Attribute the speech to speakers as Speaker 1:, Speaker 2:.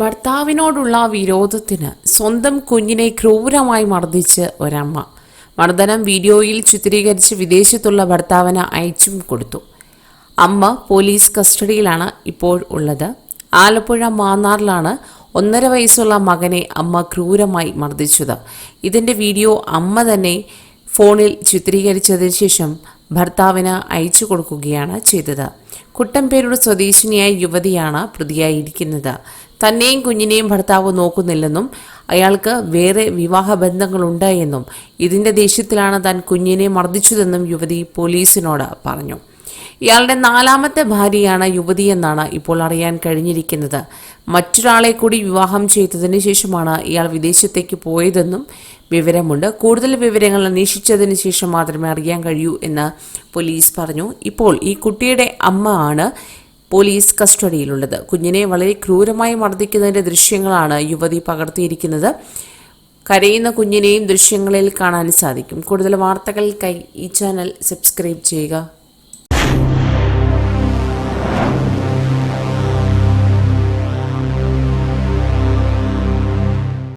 Speaker 1: ഭർത്താവിനോടുള്ള വിരോധത്തിന് സ്വന്തം കുഞ്ഞിനെ ക്രൂരമായി മർദ്ദിച്ച് ഒരമ്മ. മർദ്ദനം വീഡിയോയിൽ ചിത്രീകരിച്ച് വിദേശത്തുള്ള ഭർത്താവിന് അയച്ചും കൊടുത്തു. അമ്മ പോലീസ് കസ്റ്റഡിയിലാണ് ഇപ്പോൾ ഉള്ളത്. ആലപ്പുഴ മാന്നാറിലാണ് ഒന്നര വയസ്സുള്ള മകനെ അമ്മ ക്രൂരമായി മർദ്ദിച്ചത്. ഇതിന്റെ വീഡിയോ അമ്മ തന്നെ ഫോണിൽ ചിത്രീകരിച്ചതിന് ശേഷം ഭർത്താവിന് അയച്ചു കൊടുക്കുകയാണ് ചെയ്തത്. കുട്ടമ്പേരൂർ സ്വദേശിനിയായ യുവതിയാണ് പ്രതിയായിരിക്കുന്നത്. തന്നെയും കുഞ്ഞിനെയും ഭർത്താവ് നോക്കുന്നില്ലെന്നും അയാൾക്ക് വേറെ വിവാഹ ബന്ധങ്ങളുണ്ട് എന്നും ഇതിന്റെ ദേഷ്യത്തിലാണ് താൻ കുഞ്ഞിനെ മർദ്ദിച്ചതെന്നും യുവതി പോലീസിനോട് പറഞ്ഞു. ഇയാളുടെ നാലാമത്തെ ഭാര്യയാണ് യുവതിയെന്നാണ് ഇപ്പോൾ അറിയാൻ കഴിഞ്ഞിരിക്കുന്നത്. മറ്റൊരാളെ കൂടി വിവാഹം ചെയ്തതിന് ശേഷമാണ് ഇയാൾ വിദേശത്തേക്ക് പോയതെന്നും വിവരമുണ്ട്. കൂടുതൽ വിവരങ്ങൾ അന്വേഷിച്ചതിന് ശേഷം മാത്രമേ അറിയാൻ കഴിയൂ എന്ന് പോലീസ് പറഞ്ഞു. ഇപ്പോൾ ഈ കുട്ടിയുടെ അമ്മ ആണ് പോലീസ് കസ്റ്റഡിയിലുള്ളത്. കുഞ്ഞിനെ വളരെ ക്രൂരമായി മർദ്ദിക്കുന്നതിന്റെ ദൃശ്യങ്ങളാണ് യുവതി പകർത്തിയിരിക്കുന്നത്. കരയുന്ന കുഞ്ഞിനെയും ദൃശ്യങ്ങളിൽ കാണാൻ സാധിക്കും. കൂടുതൽ വാർത്തകൾക്കായി ഈ ചാനൽ സബ്സ്ക്രൈബ് ചെയ്യുക.